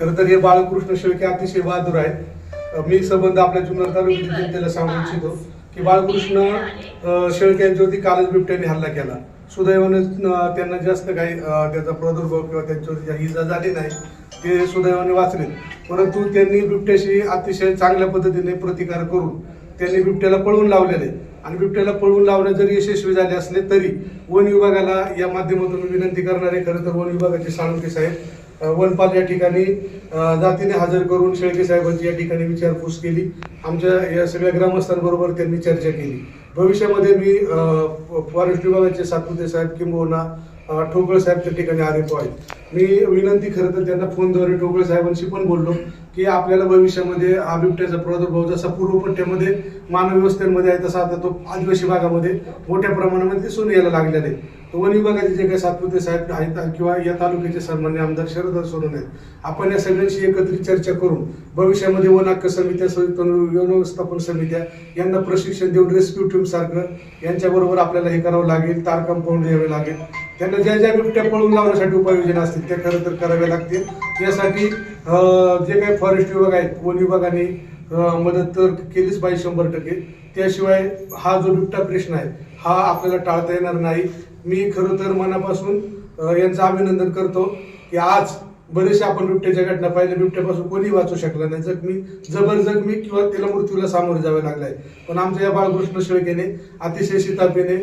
खरं तर हे बाळकृष्ण शेळके अतिशय बहादूर आहेत. मी संबंध आपल्या जुन्नर तालुक्यातील जनतेला सांगू इच्छितो की बाळकृष्ण शेळके यांच्यावरती कालच बिबट्याने हल्ला केला. सुदैवाने त्यांना जास्त काही त्याचा प्रादुर्भाव किंवा त्यांच्यावरती इजा झाली नाही ते सुदैवाने वाचले परंतु त्यांनी बिबट्याशी अतिशय चांगल्या पद्धतीने प्रतिकार करून त्यांनी बिबट्याला पळवून लावलेले आणि बिबट्याला पळवून लावण्यात जरी यशस्वी झाले असले तरी वन विभागाला या माध्यमातून विनंती करणार खरं तर वन विभागाचे साळुंके साहेब वनपाल या ठिकाणी जातीने हजर करून शेळके साहेबांची या ठिकाणी विचारपूस केली. आमच्या या सगळ्या ग्रामस्थांबरोबर त्यांनी चर्चा केली. भविष्यामध्ये मी फॉरेस्ट विभागाचे सातपुते साहेब किंबहुना ठोकळ साहेब त्या ठिकाणी आलेलो आहेत. मी विनंती खरं तर त्यांना फोनद्वारे ठोकळे साहेबांशी पण बोललो की आपल्याला भविष्यामध्ये हा बिबट्याचा प्रादुर्भाव जसा पूर्वपट्ट्यामध्ये मानव्यवस्थेमध्ये मानव व्यवस्थेमध्ये आहे तसा आता तो आदिवासी भागामध्ये मोठ्या प्रमाणामध्ये दिसून यायला लागलेला आहे. वन विभागाचे जे काही सातपुते साहेब आहेत किंवा या तालुक्याचे सन्मान्य आमदार शरद सोडून आहेत आपण या सगळ्यांशी एकत्रित चर्चा करून भविष्यामध्ये वन हक्क समित्या संयुक्त व्यवस्थापन समित्या यांना प्रशिक्षण देऊन रेस्क्यू टीम सारखं यांच्याबरोबर आपल्याला हे करावं लागेल तार कंपाऊंड द्यावे लागेल. त्यांना ज्या ज्या बिबट्या पळून लावण्यासाठी उपाययोजना असतील त्या खरं तर कराव्या लागतील. यासाठी जे काही फॉरेस्ट विभाग आहेत वन विभागाने मदत तर केलीच पाहिजे शंभर टक्के. त्याशिवाय हा जो बिबटा प्रश्न आहे हा आपल्याला टाळता येणार नाही. मी खरं तर मनापासून यांचं अभिनंदन करतो की आज बरेचसे आपण बिबट्याच्या घटना पाहिल्या. बिबट्यापासून कोणी वाचू शकलं नाही. जखमी जबर जखमी किंवा त्याला मृत्यूला सामोरे जावे लागलाय. पण आमच्या या बाळकृष्ण शेळकेने अतिशय शितापीने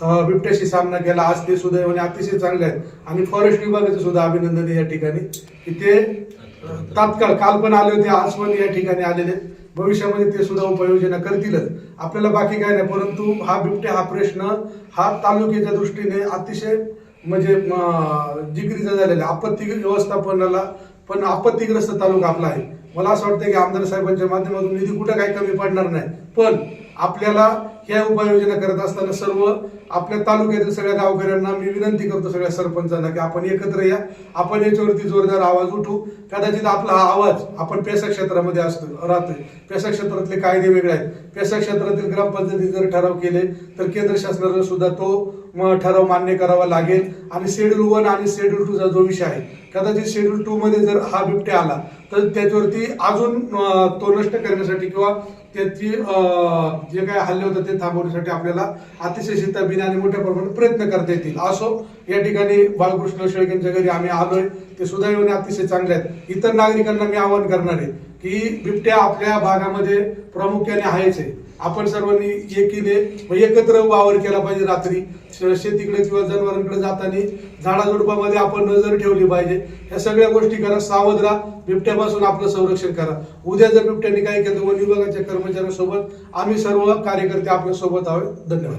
बिबट्याशी सामना केला. आज ते सुदैवाने अतिशय चांगले आहेत. आणि फॉरेस्ट विभागाचं सुद्धा अभिनंदन या ठिकाणी की ते तात्काळ काल पण आले होते आज पण या ठिकाणी आलेले भविष्यामध्ये ते सुद्धा उपाययोजना करतीलच. आपल्याला बाकी काय नाही परंतु हा बिबट्या हा प्रश्न हा तालुक्याच्या दृष्टीने अतिशय म्हणजे जिगरीचा झालेला आपत्ती व्यवस्थापनाला पण आपत्तीग्रस्त तालुका आपला आहे. मला असं वाटतं की आमदार साहेबांच्या माध्यमातून निधी कुठं काही कमी पडणार नाही. पण आपल्याला ह्या उपाययोजना करत असताना सर्व आपल्या तालुक्यातील सगळ्या गावकऱ्यांना मी विनंती करतो सगळ्या सरपंचांना की आपण एकत्र या. आपण याच्यावरती जोरदार आवाज उठू. कदाचित आपला हा आवाज आपण पेसा क्षेत्रामध्ये असतो राहतोय. पेसा क्षेत्रातले कायदे वेगळे आहेत. पेसा क्षेत्रातील ग्रामपंचायती जर ठराव केले तर केंद्र शासनाला सुद्धा तो ठराव मान्य करावा लागेल. आणि शेड्यूल वन आणि शेड्यूल टूचा जो विषय आहे कदाचित शेड्यूल टू मध्ये जर हा बिबट्या आला तर त्याच्यावरती अजून तो नष्ट करण्यासाठी किंवा त्याची अं, जे काही हल्ले होते ते थांबवण्यासाठी आपल्याला अतिशय शिताबीने आणि मोठ्या प्रमाणात प्रयत्न करता येतील. असो या ठिकाणी बाळकृष्ण शेळकेंच्या घरी आम्ही आलोय. ते सुदैवाने अतिशय चांगले आहेत. इतर नागरिकांना मी आवाहन करणार आहे की बिबट्या आपल्या भागामध्ये प्रामुख्याने आहेच आहे. आपण सर्वांनी एकीने एकत्र वावर केला पाहिजे रात्री. शेतीकडे किंवा जनावरांकडे जाताना झाडाझुडपामध्ये आपण नजर ठेवली पाहिजे. ह्या सगळ्या गोष्टी करा सावध राहा. बिबट्यापासून आपलं संरक्षण करा. उद्या जर बिबट्याने काय केलं वन विभागाच्या कर्मचाऱ्यांसोबत आम्ही सर्व कार्यकर्ते आपल्यासोबत आहोत. धन्यवाद.